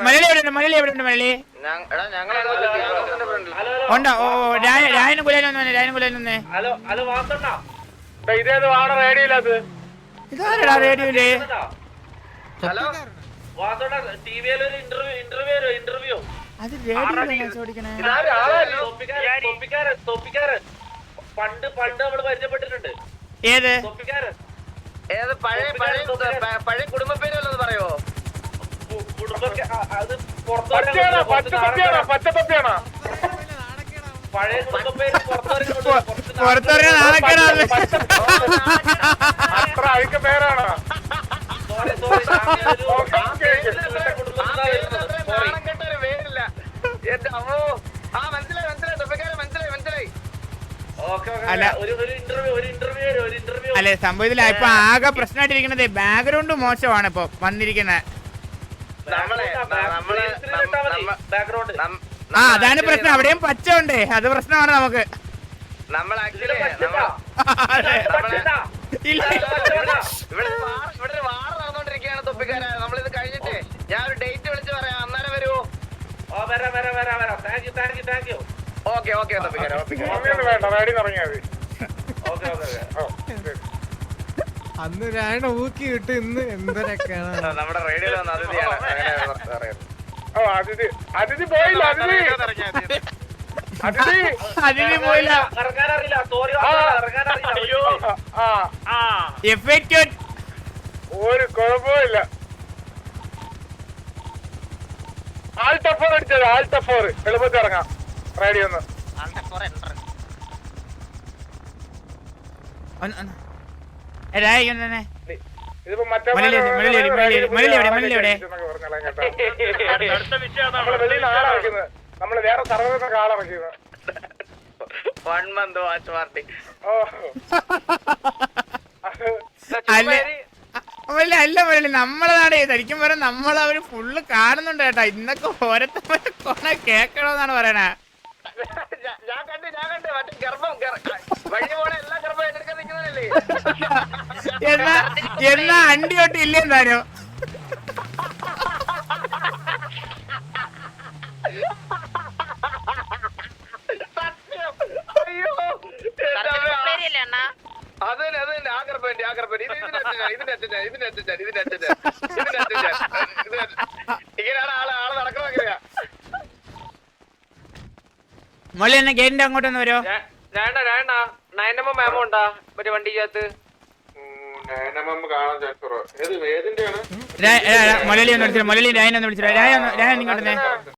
മലയാളി എവിടെ ഉണ്ട് മലയാളി എവിടെ ഉണ്ട് മലയാളി ഉണ്ടോ? ഓ ഓ, രായ- രായനും കുലാനും ഒന്ന് വന്നേ രായനും കുലാനും ഒന്നേ ഇതാരടാ റേഡിയോയിൽ? അത് റേഡിയോയിലാണ് ചോദിക്കണേ? പണ്ട് പണ്ട് നമ്മൾ പരിചയപ്പെട്ടിട്ടുണ്ട്. ഏത്? ഏത് പഴയ പഴയ പഴയ കുടുംബ പേര് വല്ലതും പറയോ കു- കുടുംബക്ക ആ, അത് പച്ചയാണോ? പച്ച തൊപ്പിയാണോ പുറത്തോട്ട് പച്ച തൊപ്പിയാണോ പഴയ കുടുംബ പേര് പുറത്തോട്ട് പുറത്തിറങ്ങാൻ നാണക്കേടാണ് അത്ര അഴുക്ക പേരാണോ? സോറി സോറി ആ പേരിൽ അത്ര നാണം കെട്ട ഒരു പേരില്ല എന്റെ അമ്മോ. ആ മനസ്സിലായി മനസ്സിലായി. തൊപ്പിക്കാരൻ മനസ്സിലായി മനസ്സിലായി. ഓക്കെ അല്ല. ഒരു ഒരു ഇന്റർവ്യൂ ഒരു ഇന്റർവ്യൂ ഒരു ഇന്റർവ്യൂ അല്ലെ സംഭവത്തിൽ ഇപ്പൊ ആകെ പ്രശ്നമായിട്ടിരിക്കുന്നത് ബാക്ക്ഗ്രൗണ്ട് മോശമാണ് ഇപ്പൊ വന്നിരിക്കുന്നത് ആ നമ്മൾ അതാണ് പ്രശ്നം. അവിടെയും പച്ച ഉണ്ട് അത് പ്രശ്നമാണ് നമുക്ക്. ഞാൻ ഒരു ഡേറ്റ് വിളിച്ച് പറയാം. അന്നേരം വരുമോ ഓ വരാം വരാം വരാം വരാം. Thank you thank you thank you okay okay okay okay. അന്ന് ഞാൻ ഊക്കി വിട്ട് ഇന്ന് എന്തൊരൊക്കെയാണ്? നമ്മുടെ റേഡിയോയിൽ വന്ന അതിഥിയാണ്. ഓ അതിഥി അതിഥി പോയില്ല അതിഥി. അതിഥി. അതിന് പോയില്ല. ഇറങ്ങാൻ അറിയില്ല സോറി ആ. ആ. ഒരു കുഴപ്പമില്ല ആൾട്ടഫോർ അടിച്ചത് ആൾട്ടഫോർ. എളുപ്പത്തിൽ ഇറങ്ങാം റേഡിയോ ഒന്ന് നമ്മൾ വേറെ ആളിറക്കുന്നത് വൺ മന്ത് വാച്ച് പാർട്ടി അല്ല അല്ല മുരളി നമ്മളതാണ് ശരിക്കും പറയാൻ നമ്മൾ അവർ ഫുള്ള് കാണുന്നുണ്ട് കേട്ടാ. ഇന്നൊക്കെ ഓരോ കൊണ കേക്കണോന്നാണ് പറയണേ. ഞാൻ കണ്ട് ഞാൻ കണ്ട്. മറ്റേ ഗർഭം. എന്നാ എന്നാ അണ്ടി തൊട്ട് ഇല്ലേ എന്തായാലും സത്യം അയ്യോ എന്റെ അത് തന്നെ അത് തന്നെ ആ ഗർഭന്റെ ആ ഗർഭൻ ഇത് ഇതിന്റെ അച്ഛനാ ഇതിന്റെ അച്ഛനാ ഇതിന്റെ അച്ഛനാ ഇതിന്റെ അച്ഛനാ ഇതിന്റെ അച്ഛനാ ഇതിന്റെ അച്ഛൻ. ഇങ്ങനെയാണ് ആൾ ആൾ നടക്കണ എങ്ങനെയാ മുരളി എന്നെ ഗേറ്റിന്റെ അങ്ങോട്ടൊന്ന് വരുമോ വേണ്ട വേണ്ട നയനമ്മ മാമോ ഉണ്ടാ മറ്റേ വണ്ടിക്കകത്ത് മുരളി ഒന്ന് വിളിച്ചു മലയാളി രായനെ ഒന്ന് വിളിച്ചു രായ രായ ഇങ്ങോട്ടേ